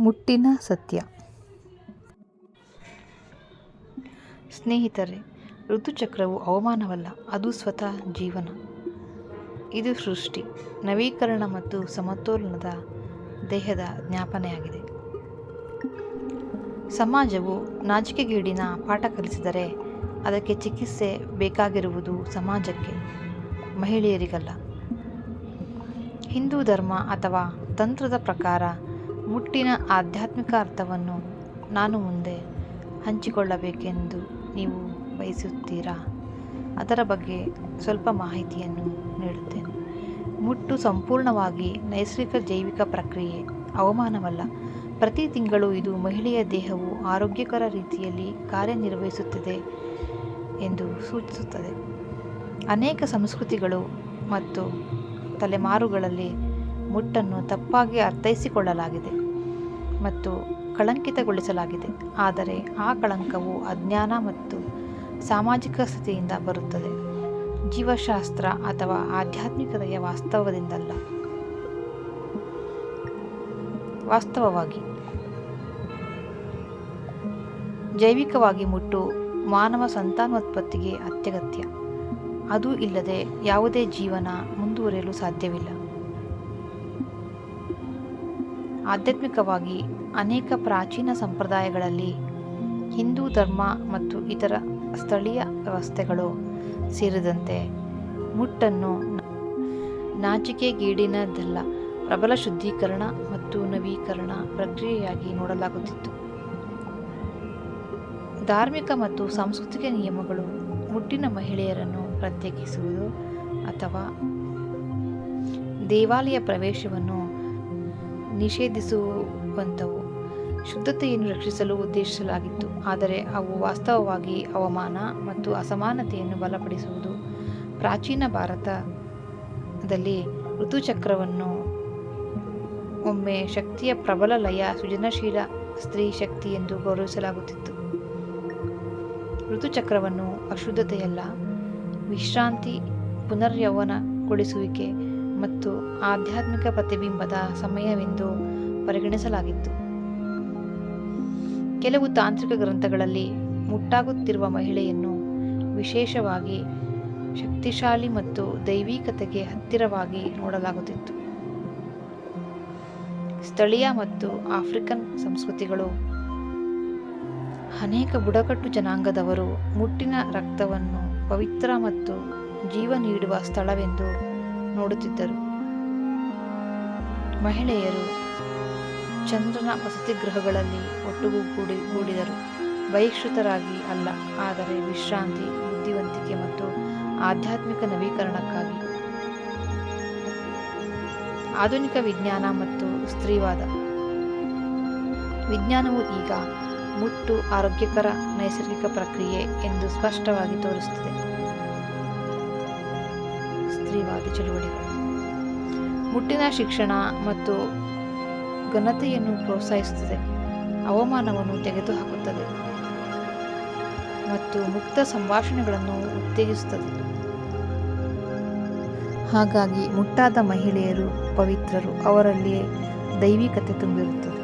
ಮುಟ್ಟಿನ ಸತ್ಯ. ಸ್ನೇಹಿತರೆ, ಋತುಚಕ್ರವು ಅವಮಾನವಲ್ಲ, ಅದು ಸ್ವತಃ ಜೀವನ. ಇದು ಸೃಷ್ಟಿ, ನವೀಕರಣ ಮತ್ತು ಸಮತೋಲನದ ದೇಹದ ಜ್ಞಾಪನೆಯಾಗಿದೆ. ಸಮಾಜವು ನಾಚಿಕೆಗೇಡಿನ ಪಾಠ ಕಲಿಸಿದರೆ ಅದಕ್ಕೆ ಚಿಕಿತ್ಸೆ ಬೇಕಾಗಿರುವುದು ಸಮಾಜಕ್ಕೆ, ಮಹಿಳೆಯರಿಗಲ್ಲ. ಹಿಂದೂ ಧರ್ಮ ಅಥವಾ ತಂತ್ರದ ಪ್ರಕಾರ ಮುಟ್ಟಿನ ಆಧ್ಯಾತ್ಮಿಕ ಅರ್ಥವನ್ನು ನಾನು ಮುಂದೆ ಹಂಚಿಕೊಳ್ಳಬೇಕೆಂದು ನೀವು ಬಯಸುತ್ತೀರಾ? ಅದರ ಬಗ್ಗೆ ಸ್ವಲ್ಪ ಮಾಹಿತಿಯನ್ನು ನೀಡುತ್ತೇನೆ. ಮುಟ್ಟು ಸಂಪೂರ್ಣವಾಗಿ ನೈಸರ್ಗಿಕ ಜೈವಿಕ ಪ್ರಕ್ರಿಯೆ ಅವಮಾನವಲ್ಲ ಪ್ರತಿ ತಿಂಗಳು ಇದು ಮಹಿಳೆಯ ದೇಹವು ಆರೋಗ್ಯಕರ ರೀತಿಯಲ್ಲಿ ಕಾರ್ಯನಿರ್ವಹಿಸುತ್ತದೆ ಎಂದು ಸೂಚಿಸುತ್ತದೆ. ಅನೇಕ ಸಂಸ್ಕೃತಿಗಳು ಮತ್ತು ತಲೆಮಾರುಗಳಲ್ಲಿ ಮುಟ್ಟನ್ನು ತಪ್ಪಾಗಿ ಅರ್ಥೈಸಿಕೊಳ್ಳಲಾಗಿದೆ ಮತ್ತು ಕಳಂಕಿತಗೊಳಿಸಲಾಗಿದೆ. ಆದರೆ ಆ ಕಳಂಕವು ಅಜ್ಞಾನ ಮತ್ತು ಸಾಮಾಜಿಕ ಸ್ಥಿತಿಯಿಂದ ಬರುತ್ತದೆ. ಜೀವಶಾಸ್ತ್ರ ಅಥವಾ ಆಧ್ಯಾತ್ಮಿಕತೆಯ ವಾಸ್ತವದಿಂದಲ್ಲ. ವಾಸ್ತವವಾಗಿ. ಜೈವಿಕವಾಗಿ ಮುಟ್ಟು ಮಾನವ ಸಂತಾನೋತ್ಪತ್ತಿಗೆ ಅತ್ಯಗತ್ಯ. ಅದು ಇಲ್ಲದೆ ಯಾವುದೇ ಜೀವನ ಮುಂದುವರಿಯಲು ಸಾಧ್ಯವಿಲ್ಲ. ಆಧ್ಯಾತ್ಮಿಕವಾಗಿ ಅನೇಕ ಪ್ರಾಚೀನ ಸಂಪ್ರದಾಯಗಳಲ್ಲಿ ಹಿಂದೂ ಧರ್ಮ ಮತ್ತು ಇತರ ಸ್ಥಳೀಯ ವ್ಯವಸ್ಥೆಗಳು ಸೇರಿದಂತೆ ಮುಟ್ಟನ್ನು ನಾಚಿಕೆಗೇಡಿನದಲ್ಲ ಪ್ರಬಲ ಶುದ್ಧೀಕರಣ ಮತ್ತು ನವೀಕರಣ ಪ್ರಕ್ರಿಯೆಯಾಗಿ ನೋಡಲಾಗುತ್ತಿತ್ತು. ಧಾರ್ಮಿಕ ಮತ್ತು ಸಾಂಸ್ಕೃತಿಕ ನಿಯಮಗಳು ಮುಟ್ಟಿನ ಮಹಿಳೆಯರನ್ನು ಪ್ರತ್ಯೇಕಿಸುವುದು ಅಥವಾ ದೇವಾಲಯ ಪ್ರವೇಶವನ್ನು ನಿಷೇಧಿಸುವಂಥವು. ಶುದ್ಧತೆಯನ್ನು ರಕ್ಷಿಸಲು ಉದ್ದೇಶಿಸಲಾಗಿತ್ತು. ಆದರೆ ಅವು ವಾಸ್ತವವಾಗಿ ಅವಮಾನ ಮತ್ತು ಅಸಮಾನತೆಯನ್ನು ಬಲಪಡಿಸುವುದು. ಪ್ರಾಚೀನ ಭಾರತದಲ್ಲಿ ಋತುಚಕ್ರವನ್ನು ಒಮ್ಮೆ ಶಕ್ತಿಯ ಪ್ರಬಲ ಲಯ ಸೃಜನಶೀಲ ಸ್ತ್ರೀ ಶಕ್ತಿ ಎಂದು ಗೌರವಿಸಲಾಗುತ್ತಿತ್ತು. ಋತುಚಕ್ರವನ್ನು ಅಶುದ್ಧತೆಯಲ್ಲ, ವಿಶ್ರಾಂತಿ ಪುನರ್ಯೌವನಗೊಳಿಸುವಿಕೆ ಮತ್ತು ಆಧ್ಯಾತ್ಮಿಕ ಪ್ರತಿಬಿಂಬದ ಸಮಯವೆಂದು ಪರಿಗಣಿಸಲಾಗಿತ್ತು. ಕೆಲವು ತಾಂತ್ರಿಕ ಗ್ರಂಥಗಳಲ್ಲಿ ಮುಟ್ಟಾಗುತ್ತಿರುವ ಮಹಿಳೆಯನ್ನು ವಿಶೇಷವಾಗಿ ಶಕ್ತಿಶಾಲಿ ಮತ್ತು ದೈವಿಕತೆಗೆ ಹತ್ತಿರವಾಗಿ ನೋಡಲಾಗುತ್ತಿತ್ತು. ಸ್ಥಳೀಯ ಮತ್ತು ಆಫ್ರಿಕನ್ ಸಂಸ್ಕೃತಿಗಳು ಅನೇಕ ಬುಡಕಟ್ಟು ಜನಾಂಗದವರು ಮುಟ್ಟಿನ ರಕ್ತವನ್ನು ಪವಿತ್ರ ಮತ್ತು ಜೀವ ನೀಡುವ ಸ್ಥಳವೆಂದು ನೋಡುತ್ತಿದ್ದರು. ಮಹಿಳೆಯರು ಚಂದ್ರನ ವಸತಿ ಗೃಹಗಳಲ್ಲಿ ಒಟ್ಟುಗೂ ಕೂಡಿ ಕೂಡಿದರು. ಬಹಿಷ್ಕೃತರಾಗಿ ಅಲ್ಲ, ಆದರೆ ವಿಶ್ರಾಂತಿ, ಬುದ್ಧಿವಂತಿಕೆ ಮತ್ತು ಆಧ್ಯಾತ್ಮಿಕ ನವೀಕರಣಕ್ಕಾಗಿ. ಆಧುನಿಕ ವಿಜ್ಞಾನ ಮತ್ತು ಸ್ತ್ರೀವಾದ. ವಿಜ್ಞಾನವು ಈಗ ಮುಟ್ಟು ಆರೋಗ್ಯಕರ, ನೈಸರ್ಗಿಕ ಪ್ರಕ್ರಿಯೆ ಎಂದು ಸ್ಪಷ್ಟವಾಗಿ ತೋರಿಸುತ್ತದೆ. ಸ್ತ್ರೀವಾದಿ ಚಳುವಳಿಗಳು. ಮುಟ್ಟಿನ ಶಿಕ್ಷಣ ಮತ್ತು ಘನತೆಯನ್ನು ಪ್ರೋತ್ಸಾಹಿಸುತ್ತದೆ. ಅವಮಾನವನ್ನು ತೆಗೆದುಹಾಕುತ್ತದೆ. ಮತ್ತು ಮುಕ್ತ ಸಂಭಾಷಣೆಗಳನ್ನು ಉತ್ತೇಜಿಸುತ್ತದೆ. ಹಾಗಾಗಿ ಮುಟ್ಟಾದ ಮಹಿಳೆಯರು, ಪವಿತ್ರರು ಅವರಲ್ಲಿ ದೈವಿಕತೆ ತುಂಬಿರುತ್ತದೆ.